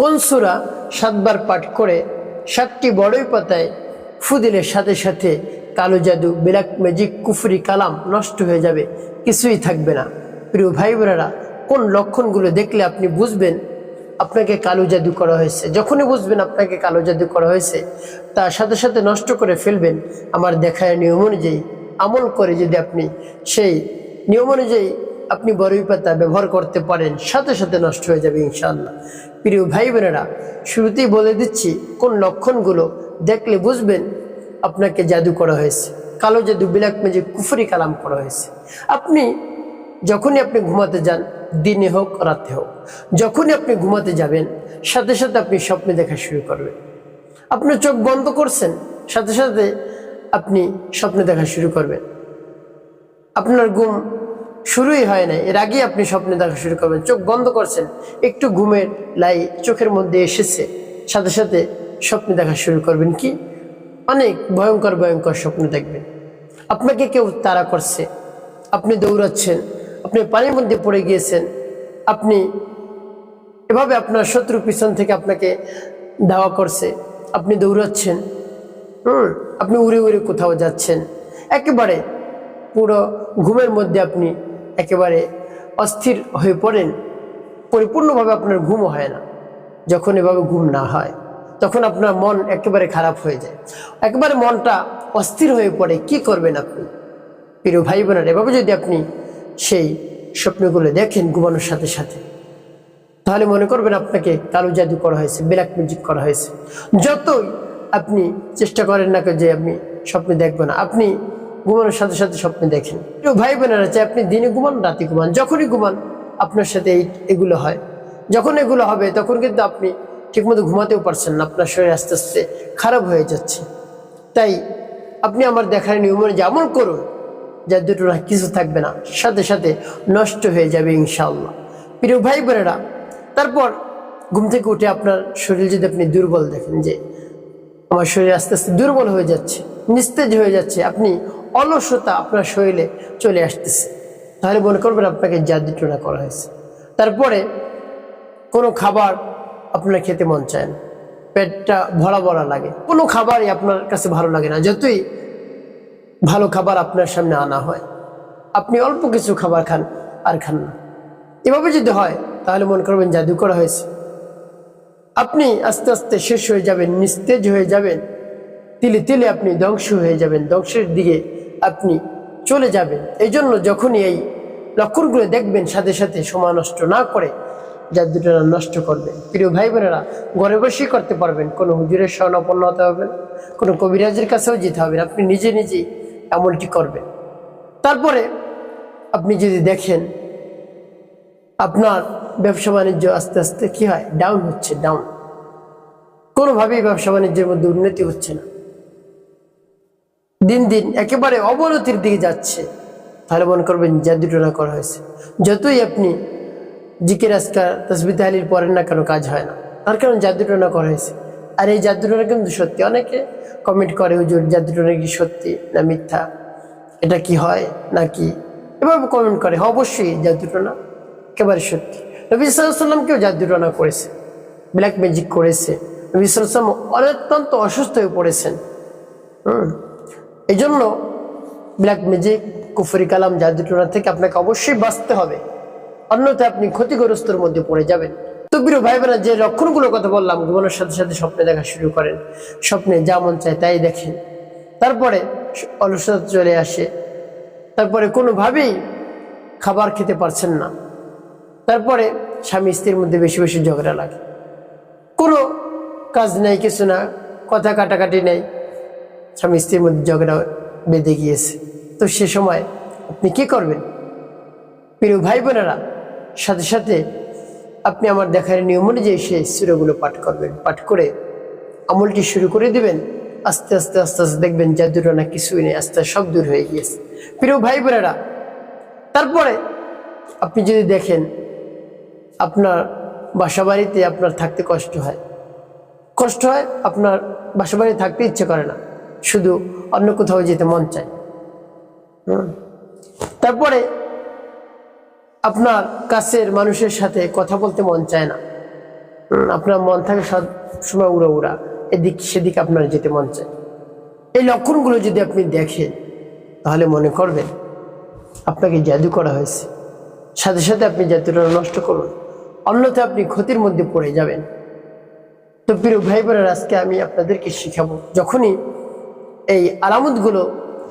কোন সুরা সাতবার পাঠ করে সাতটি বড়ই পাতায় ফুদিলের সাথে সাথে কালো জাদু ব্ল্যাক ম্যাজিক কুফরি কালাম নষ্ট হয়ে যাবে, কিছুই থাকবে না। প্রিয় ভাই বোনেরা, কোন লক্ষণগুলো দেখলে আপনি বুঝবেন? আপনাকে কালো জাদু করা হয়েছে। যখনই বুঝবেন আপনাকে কালো জাদু করা হয়েছে তার সাথে সাথে নষ্ট করে ফেলবেন। আমার দেখায় নিয়ম অনুযায়ী আমল করে যদি আপনি সেই নিয়ম অনুযায়ী আপনি বরই পাতা ব্যবহার করতে পারেন, সাথে সাথে নষ্ট হয়ে যাবে ইনশাল্লাহ প্রিয় ভাই বোনেরা শুরুতেই বলে দিচ্ছি, কোন লক্ষণগুলো দেখলে বুঝবেন আপনাকে জাদু করা হয়েছে। কালো জাদু বিলাক মেজে কুফরি কালাম করা হয়েছে। আপনি যখনই আপনি ঘুমাতে যান, দিনে হোক, রাতে হোক, যখনই আপনি ঘুমাতে যাবেন, সাথে সাথে আপনি স্বপ্নে দেখা শুরু করবেন। আপনি চোখ বন্ধ করছেন, সাথে সাথে আপনি স্বপ্নে দেখা শুরু করবেন। আপনার ঘুম শুরুই হয় না এর আগে আপনি স্বপ্নে দেখা শুরু করবেন। চোখ বন্ধ করছেন। একটু ঘুমের লাই চোখের মধ্যে এসেছে। সাথে সাথে স্বপ্নে দেখা শুরু করবেন কি? অনেক ভয়ঙ্কর ভয়ঙ্কর স্বপ্ন দেখবেন। আপনাকে কেউ তাড়া করছে। আপনি দৌড়াচ্ছেন। আপনি পানির মধ্যে পড়ে গিয়েছেন। আপনি এভাবে আপনার শত্রু পিছন থেকে আপনাকে ধাওয়া করছে। আপনি দৌড়াচ্ছেন। হুম, আপনি উড়ে উড়ে কোথাও যাচ্ছেন। একেবারে পুরো ঘুমের মধ্যে আপনি একেবারে অস্থির হয়ে পড়েন, পরিপূর্ণভাবে আপনার ঘুমও হয় না। যখন এভাবে ঘুম না হয়, তখন আপনার মন একেবারে খারাপ হয়ে যায়। একেবারে মনটা অস্থির হয়ে পড়ে, কি করবেন আপনি? প্রিয় ভাই বোনের এভাবে যদি আপনি সেই স্বপ্নগুলো দেখেন ঘুমানোর সাথে সাথে, তাহলে মনে করবেন আপনাকে কালো জাদু করা হয়েছে ব্ল্যাক মিউজিক করা হয়েছে। যতই আপনি চেষ্টা করেন না যে আপনি স্বপ্নে দেখবেন না, আপনি ঘুমানোর সাথে সাথে স্বপ্নে দেখেন। প্রিয় ভাই বোনেরা চাই আপনি দিনে ঘুমান, রাতে ঘুমান, যখনই ঘুমান, আপনার সাথে এগুলো হয়। যখন এগুলো হবে, তখন কিন্তু আপনি ঠিকমতো ঘুমাতেও পারছেন না, আপনার শরীর আস্তে আস্তে খারাপ হয়ে যাচ্ছে। তাই আপনি আমার দেখার নিয়ম অনুযায়ী আমল করুন যার দুটো কিছু থাকবে না, সাথে সাথে নষ্ট হয়ে যাবে ইনশাআল্লাহ। প্রিয় ভাই বোনেরা তারপর ঘুম থেকে উঠে আপনার শরীর যদি আপনি দুর্বল দেখেন, যে আমার শরীর আস্তে আস্তে দুর্বল হয়ে যাচ্ছে, নিস্তেজ হয়ে যাচ্ছে, আপনি অলসতা আপনার শরীরে চলে আসতেছে। তাহলে মনে করবেন আপনাকে জাদুটনা করা হয়েছে। তারপরে কোনো খাবার আপনার খেতে মন চায় না। পেটটা ভরা ভরা লাগে। কোনো খাবারই আপনার কাছে ভালো লাগে না। যতই ভালো খাবার আপনার সামনে আনা হয়, আপনি অল্প কিছু খাবার খান আর খান না। এভাবে যদি হয়, তাহলে মনে করবেন জাদু করা হয়েছে। আপনি আস্তে আস্তে শেষ হয়ে যাবেন, নিস্তেজ হয়ে যাবেন, তিলে তিলে আপনি ধ্বংস হয়ে যাবেন। ধ্বংসের দিকে আপনি চলে যাবেন। এই জন্য যখনই এই লক্ষণগুলো দেখবেন, সাথে সাথে সময় নষ্ট না করে জাদুটা নষ্ট করবেন। প্রিয় ভাই বোনেরা ঘরে বসেই করতে পারবেন। কোনো হুজুরের স্বর্ণাপন্ন হতে হবে না। কোনো কবিরাজের কাছেও যেতে হবে আপনি নিজে নিজেই এমনটি করবেন। তারপরে আপনি যদি দেখেন আপনার ব্যবসা বাণিজ্য আস্তে আস্তে কি হয়? ডাউন হচ্ছে ডাউন কোনোভাবেই ব্যবসা বাণিজ্যের মধ্যে উন্নতি হচ্ছে না। দিন দিন একেবারে অবনতির দিকে যাচ্ছে। তাহলে মনে করবেন জাদুটনা করা হয়েছে। যতই আপনি জিকের আজকার তসবি তাহলির পরেন না কেন কাজ হয় না। তার কারণ জাদুটনা করা হয়েছে। আর এই জাদুটনা কিন্তু সত্যি অনেকে কমেন্ট করে হুজুর জাদুটনা কি সত্যি না মিথ্যা? এটা কি হয় নাকি এভাবে কমেন্ট করে হ্যাঁ, অবশ্যই জাদুটনা একেবারে সত্যি। নবী সাল্লামকেও জাদুটনা করেছে। ব্ল্যাক ম্যাজিক করেছে। নবী সাল্লাম অত্যন্ত অসুস্থ হয়ে পড়েছেন। হুম। এই জন্য ব্ল্যাক ম্যাজিক, কুফরি কালাম জাদুটনা থেকে আপনাকে অবশ্যই বাঁচতে হবে। অন্যথায় আপনি ক্ষতিগ্রস্তর মধ্যে পড়ে যাবেন। তো প্রিয় ভাই বোনেরা যে লক্ষণগুলোর কথা বললাম ঘুমানোর সাথে সাথে স্বপ্নে দেখা শুরু করেন। স্বপ্নে যা মন চায় তাই দেখেন। তারপরে অলসতা চলে আসে। তারপরে কোনোভাবেই খাবার খেতে পারছেন না। তারপরে স্বামী স্ত্রীর মধ্যে বেশি বেশি ঝগড়া লাগে। কোনো কাজ নেই, কিছু না, কথা কাটাকাটি নেই। স্বামী স্ত্রীর মধ্যে ঝগড়া বেঁধে গিয়েছে। তো সে সময় আপনি কি করবেন? প্রিয় ভাই বোনেরা, সাথে সাথে আপনি আমার দেখার নিয়ম অনুযায়ী সেই সুরগুলো পাঠ করবেন। পাঠ করে আমলটি শুরু করে দিবেন। আস্তে আস্তে আস্তে আস্তে দেখবেন জাদুটা না কিছুই নেই, আস্তে সব দূর হয়ে গিয়েছে। প্রিয় ভাই বোনেরা, তারপরে আপনি যদি দেখেন আপনার বাসা বাড়িতে আপনার থাকতে কষ্ট হয়। কষ্ট হয়, আপনার বাসা বাড়ি থাকতে ইচ্ছে করে না। শুধু অন্য কোথাও যেতে মন চায়। তারপরে আপনার কাছের মানুষের সাথে কথা বলতে মন চায় না। আপনার মন থাকে সব সময় উড়া উড়া, এদিক সেদিক আপনার যেতে মন চায়। এই লক্ষণগুলো যদি আপনি দেখেন, তাহলে মনে করবেন আপনাকে জাদু করা হয়েছে। সাথে সাথে আপনি জাদুটা নষ্ট করুন। অন্যথা আপনি ক্ষতির মধ্যে পড়ে যাবেন। তো প্রিয় ভাই বোনেরা আজকে আমি আপনাদেরকে শিখাবো, যখনই এই আলামতগুলো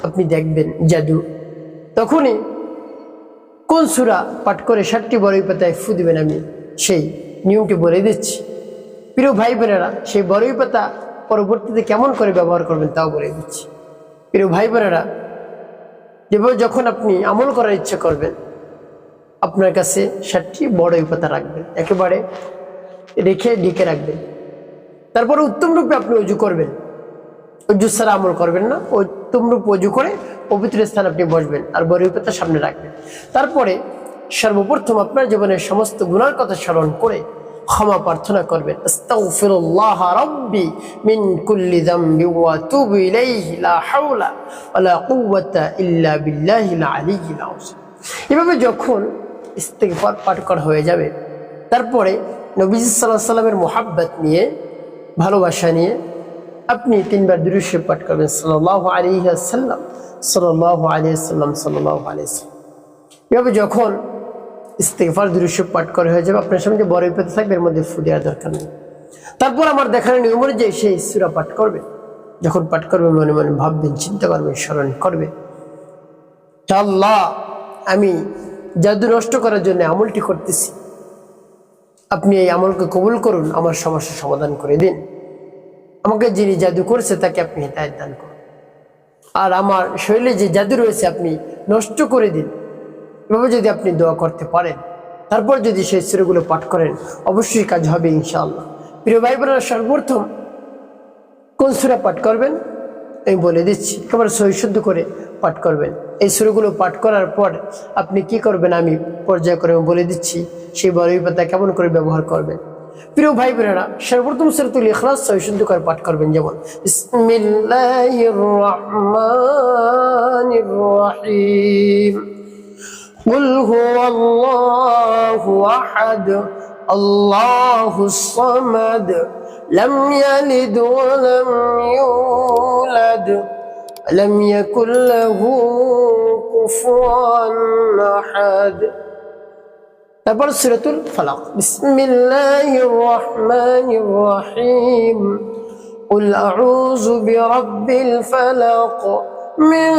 আপনি দেখবেন, জাদু। তখনই কোন সুরা পাঠ করে ষাটটি বড়ই পাতায় ফু দিবেন আমি, সেই নিয়মটি বলে দিচ্ছি। প্রিয় ভাই বোনেরা সেই বড়ই পাতা পরবর্তীতে কেমন করে ব্যবহার করবেন তাও বলে দিচ্ছি। প্রিয় ভাই বোনেরা যেভাবে যখন আপনি আমল করার ইচ্ছা করবেন, আপনার কাছে ষাটটি বড়ই পাতা রাখবেন। একেবারে রেখে ডেকে রাখবেন। তারপরে উত্তম রূপে আপনি উজু করবেন। অজু ছাড়া আমল করবেন না উত্তম রূপ অজু করে পবিত্র স্থান আপনি বসবেন আর পাতা সামনে রাখবেন। তারপরে সর্বপ্রথম আপনার জীবনের সমস্ত গুণার কথা স্মরণ করে ক্ষমা প্রার্থনা করবেন। মিন হাওলা ইল্লা এভাবে যখন ইস্তেগফার পাঠ করা হয়ে যাবে, তারপরে নবীজি আলাইহি সাল্লামের মোহাব্বত নিয়ে, ভালোবাসা নিয়ে আপনি তিনবার দৃশ্য পাঠ করবেন। সাল্লাহ আলী সাল্লাম সাল্লাহ আলী সাল্লাম সাল্লাহ আলী এভাবে যখন ইস্তেফার দৃশ্য পাঠ করা হয়ে যাবে, আপনার সামনে যে বড় পেতে থাকবে, এর মধ্যে ফু দেওয়ার দরকার নেই। তারপর আমার দেখানোর নিয়ম অনুযায়ী সেই সুরা পাঠ করবে যখন পাঠ করবে মনে মনে ভাববেন, চিন্তা করবেন, স্মরণ করবে আল্লাহ, আমি জাদু নষ্ট করার জন্য আমলটি করতেছি। আপনি এই আমলকে কবুল করুন, আমার সমস্যার সমাধান করে দিন। আমাকে যিনি জাদু করেছে তাকে আপনি হেদায়ত দান করুন। আর আমার শরীরে যে জাদু রয়েছে আপনি নষ্ট করে দিন। এভাবে যদি আপনি দোয়া করতে পারেন, তারপর যদি সেই সুরগুলো পাঠ করেন, অবশ্যই কাজ হবে ইনশাআল্লাহ। প্রিয় ভাই বোনেরা সর্বপ্রথম কোন সুরা পাঠ করবেন? আমি বলে দিচ্ছি, একেবারে সহিশুদ্ধ করে পাঠ করবেন। এই সুরগুলো পাঠ করার পর আপনি কি করবেন আমি পর্যায় করে বলে দিচ্ছি, সেই বড়ই পাতা কেমন করে ব্যবহার করবেন? প্রিয় ভাই বোনেরা সর্বপ্রথম সুরতুল ইখলাস সহিশুদ্ধ করে পাঠ করবেন যেমন বিসমিল্লাহির রহমানির রহিম قل هو الله احد الله الصمد لم يلد ولم يولد ولم يكن له كفوا احد তারপর সুরাতুল ফালাক বিসমিল্লাহির রহমানির রহিম قل أعوذ برب الفلق من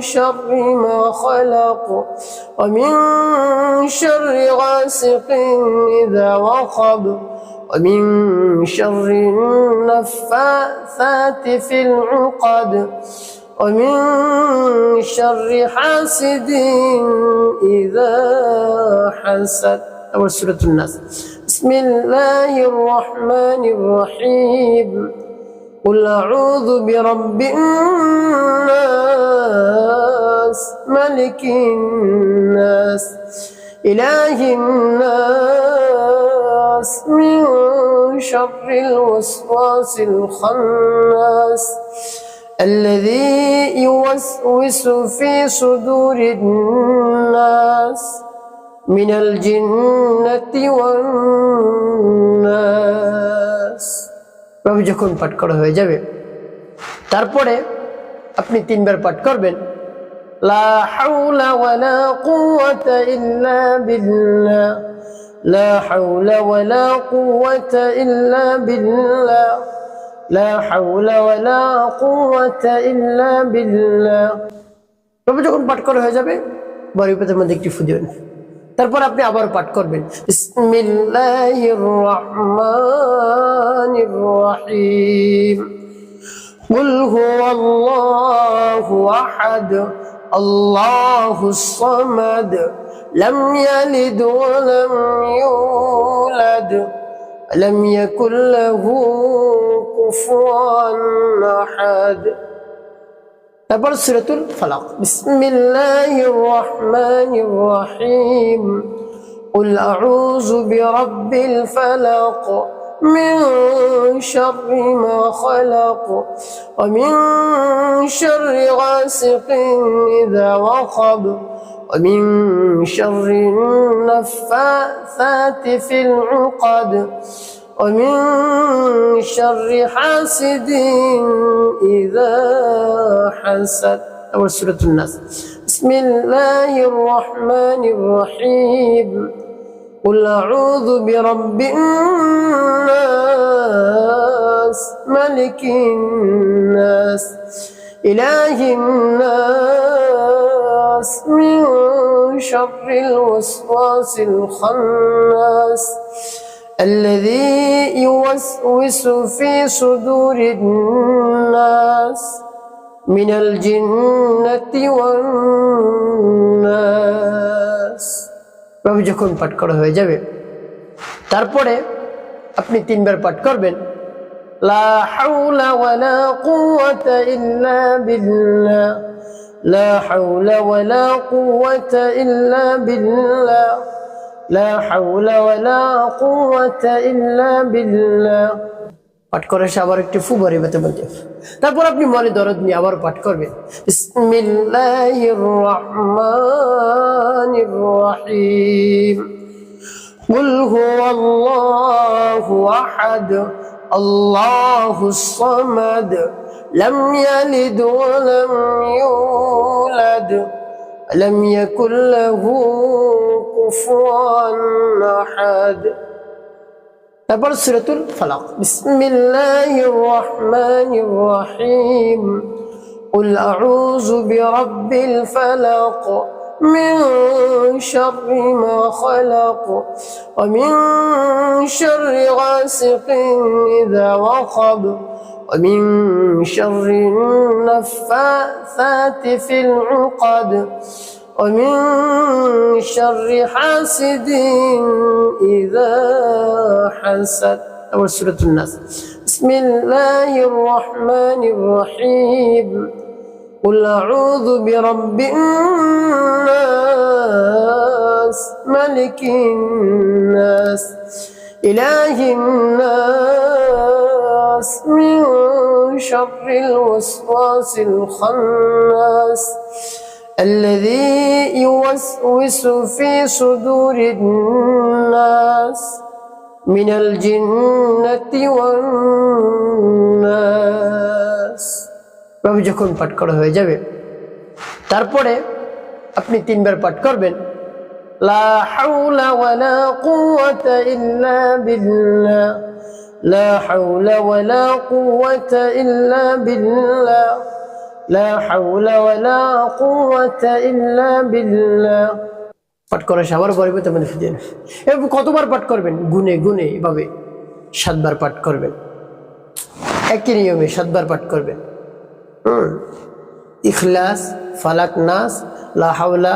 شر ما خلق ومن شر غاسق إذا وقب ومن شر النفاثات في العقد ومن شر حاسد إذا حسد. أول سورة الناس. بسم الله الرحمن الرحيم. قل أعوذ برب الناس ملك الناس إله الناس من شر الوسواس الخناس. الذي يوسوس في صدور الناس من الجنة والناس ভাবে যখন পাঠ করা হয়ে যাবে তারপরে আপনি তিনবার পাঠ করবেন লা হাওলা ওয়ালা কুওয়াতা ইল্লা বিল্লাহ লা হাওলা ওয়ালা কুওয়াতা ইল্লা বিল্লাহ লা হাওলা ওয়ালা কুওয়াতা ইল্লা বিল্লাহ তবে যখন পাঠ করা হয়ে যাবে বড় পেতের মধ্যে একটি ফু দিবেন তারপর আপনি আবার পাঠ করবেন বিসমিল্লাহির রহমানির রহিম قل هو الله احد الله الصمد لم يلد ولم يولد ولم يكن له كفوا احد তারপর সুরাতুল ফালাক বিসমিল্লাহির রহমানির রহিম قل أعوذ برب الفلق من شر ما خلق ومن شر غاسق إذا وقب ومن شر النفاثات في العقد ومن شر حاسد إذا حسد. أول سورة الناس. بسم الله الرحمن الرحيم. قل أعوذ برب الناس ملك الناس إله الناس من شر الوسواس الخناس. الذي يوسوس في صدور الناس من الجنة والناس ভাবে যখন পাঠ করা হয়ে যাবে তারপরে আপনি তিনবার পাঠ করবেন লা হাওলা ওয়ালা কুওয়াতা ইল্লা বিল্লাহ লা হাওলা ওয়ালা কুওয়াতা ইল্লা বিল্লাহ লা হাওলা ওয়ালা কুওয়াতা ইল্লা বিল্লাহ পাঠ করে সে আবার একটি ফু ভরে বেতে বলতে তারপর আপনি মনে দরদ নিয়ে আবার পাঠ করবেন বিসমিল্লাহির রহমানির রহিম قل هو الله احد الله الصمد لم يلد ولم يولد ولم يكن له كفوا احد তারপর সুরাতুল ফালাক বিসমিল্লাহির রহমানির রহিম قل أعوذ برب الفلق من شر ما خلق ومن شر غاسق إذا وقب ومن شر النفاثات في العقد ومن شر حاسد إذا حسد. أول سورة الناس بسم الله الرحمن الرحيم. قل أعوذ برب الناس ملك الناس إله الناس من شر الوسواس الخناس. الذي يوسوس في صدور الناس من الجنة والناس ভাবে যখন পাঠ করা হয়ে যাবে তারপরে আপনি তিনবার পাঠ করবেন লা হাওলা ওয়ালা কুওয়াতা ইল্লা বিল্লাহ লা হাওলা ওয়ালা কুওয়াতা ইল্লা বিল্লাহ لا حول ولا قوة إلا بالله পাঠ করা সে আবার পরে তেমন ফিরে এভাবে কতবার পাঠ করবেন গুনে গুনে এভাবে সাতবার পাঠ করবেন একই নিয়মে সাতবার পাঠ করবেন হুম ইখলাস ফালাক নাস লা হাওলা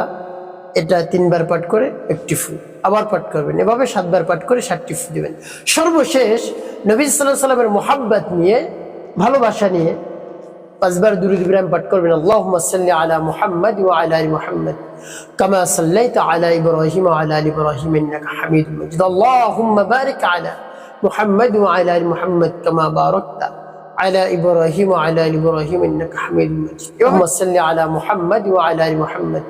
এটা তিনবার পাঠ করে একটি ফু আবার পাঠ করবেন এভাবে সাতবার পাঠ করে ষাটটি ফু দিবেন সর্বশেষ নবী সাল্লাহ সাল্লামের মোহাব্বত নিয়ে ভালোবাসা নিয়ে পাঁচবার দুরুদ ইব্রাহিম পাঠ করবেন আল্লাহুম্মা সাল্লি আলা মুহাম্মাদ ওয়া আলা আলি মুহাম্মাদ কামা সাল্লাইতা আলা ইব্রাহিম ওয়া আলা আলি ইব্রাহিম ইন্নাকা হামিদুম মাজিদ আল্লাহুম্মা বারিক আলা মুহাম্মাদ ওয়া আলা আলি মুহাম্মাদ কামা বারাকতা على إبراهيم وعلى آل إبراهيم إنك حميد مجيد اللهم صل على محمد وعلى آل محمد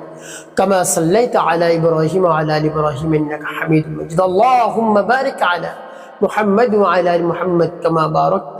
كما صليت على إبراهيم وعلى آل إبراهيم إنك حميد مجيد اللهم بارك على محمد وعلى آل محمد كما باركت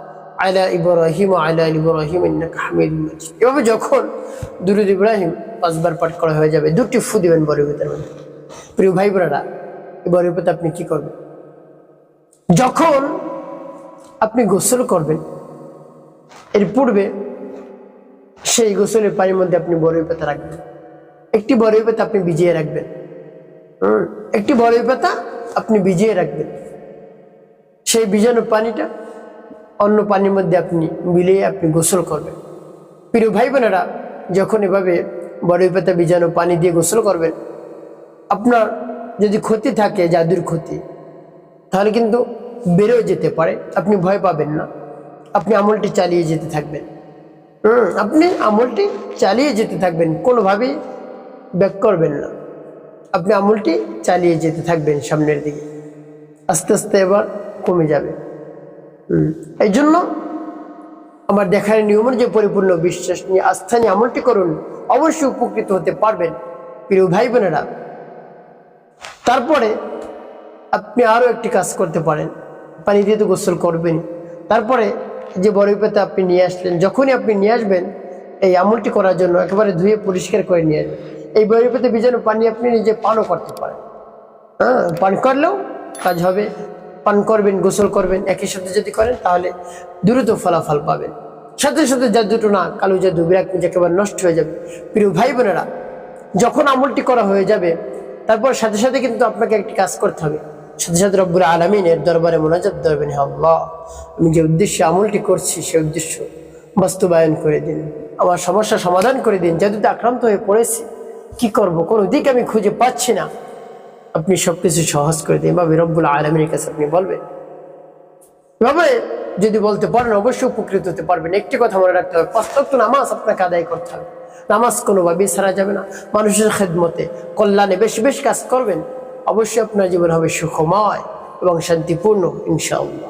আয়লা ইব্রাহিম আয়লা ইব্রাহিম হামিদ এভাবে যখন দুরুদ ইব্রাহিম পাঁচবার পাঠ করা হয়ে যাবে, দুটি ফু দিবেন বরফেতের মধ্যে। প্রিয় ভাই বোনেরা বরফেতে আপনি কি করবেন? যখন আপনি গোসল করবেন, এর পূর্বে সেই গোসলের পানির মধ্যে আপনি বরই পাতা রাখবেন। একটি বরই পাতা আপনি ভিজিয়ে রাখবেন। একটি বরই পাতা আপনি ভিজিয়ে রাখবেন। সেই ভিজানো পানিটা অন্য পানির মধ্যে আপনি মিলিয়ে আপনি গোসল করবেন। প্রিয় ভাই বোনেরা যখন এভাবে বড়ই পাতা ভিজানো পানি দিয়ে গোসল করবেন, আপনার যদি ক্ষতি থাকে, জাদুর ক্ষতি, তাহলে কিন্তু বেরোয় যেতে পারে। আপনি ভয় পাবেন না। আপনি আমলটি চালিয়ে যেতে থাকবেন। হুম, আপনি আমলটি চালিয়ে যেতে থাকবেন, কোনোভাবেই ব্যাক করবেন না। আপনি আমলটি চালিয়ে যেতে থাকবেন সামনের দিকে। আস্তে আস্তে এবার কমে যাবে। এই জন্য আমার দেখার নিয়মের যে পরিপূর্ণ বিশ্বাস নিয়ে আস্থা নিয়ে আমলটি করুন। অবশ্যই উপকৃত হতে পারবেন। প্রিয় ভাই বোনেরা, তারপরে আপনি আরও একটি কাজ করতে পারেন। পানি দিয়ে তো গোসল করবেন। তারপরে যে বড়ই পাতা আপনি নিয়ে আসলেন, যখনই আপনি নিয়ে আসবেন, এই আমলটি করার জন্য একেবারে ধুয়ে পরিষ্কার করে নিয়ে আসবেন। এই বড়ই পাতা বীজাণু পানি আপনি নিজে পানও করতে পারেন। হ্যাঁ পান করলেও কাজ হবে। পান করবেন, গোসল করবেন, একই সাথে যদি করেন, তাহলে দ্রুত ফলাফল পাবেন। সাথে সাথে জাদুটো না, কালো জাদু, বিরাট পূজা একেবারে নষ্ট হয়ে যাবে। প্রিয় ভাই বোনেরা যখন আমলটি করা হয়ে যাবে, তারপর সাথে সাথে কিন্তু আপনাকে একটি কাজ করতে হবে। সাথে সাথে রব্বুল আলমিনের দরবারে মোনাজাত ধরবেন আল্লাহ। আমি যে উদ্দেশ্যে আমলটি করছি, সে উদ্দেশ্য বাস্তবায়ন করে দিন। আমার সমস্যা সমাধান করে দিন। জাদুতে আক্রান্ত হয়ে পড়েছি, কি করব? কোনো দিক আমি খুঁজে পাচ্ছি না। আপনি সবকিছু সহজ করে দিন। বা রব্বুল আলমিনের কাছে আপনি বলবেন। এভাবে যদি বলতে পারেন, অবশ্যই উপকৃত হতে পারবেন। একটি কথা মনে রাখতে হবে পাঁচতত্ব নামাজ আপনাকে আদায় করতে হবে। নামাজ কোনোভাবেই ছাড়া যাবে না। মানুষের খেদমতে কল্যাণে বেশ বেশ কাজ করবেন। অবশ্যই আপনার জীবন হবে সুখময় এবং শান্তিপূর্ণ, ইনশাআল্লাহ।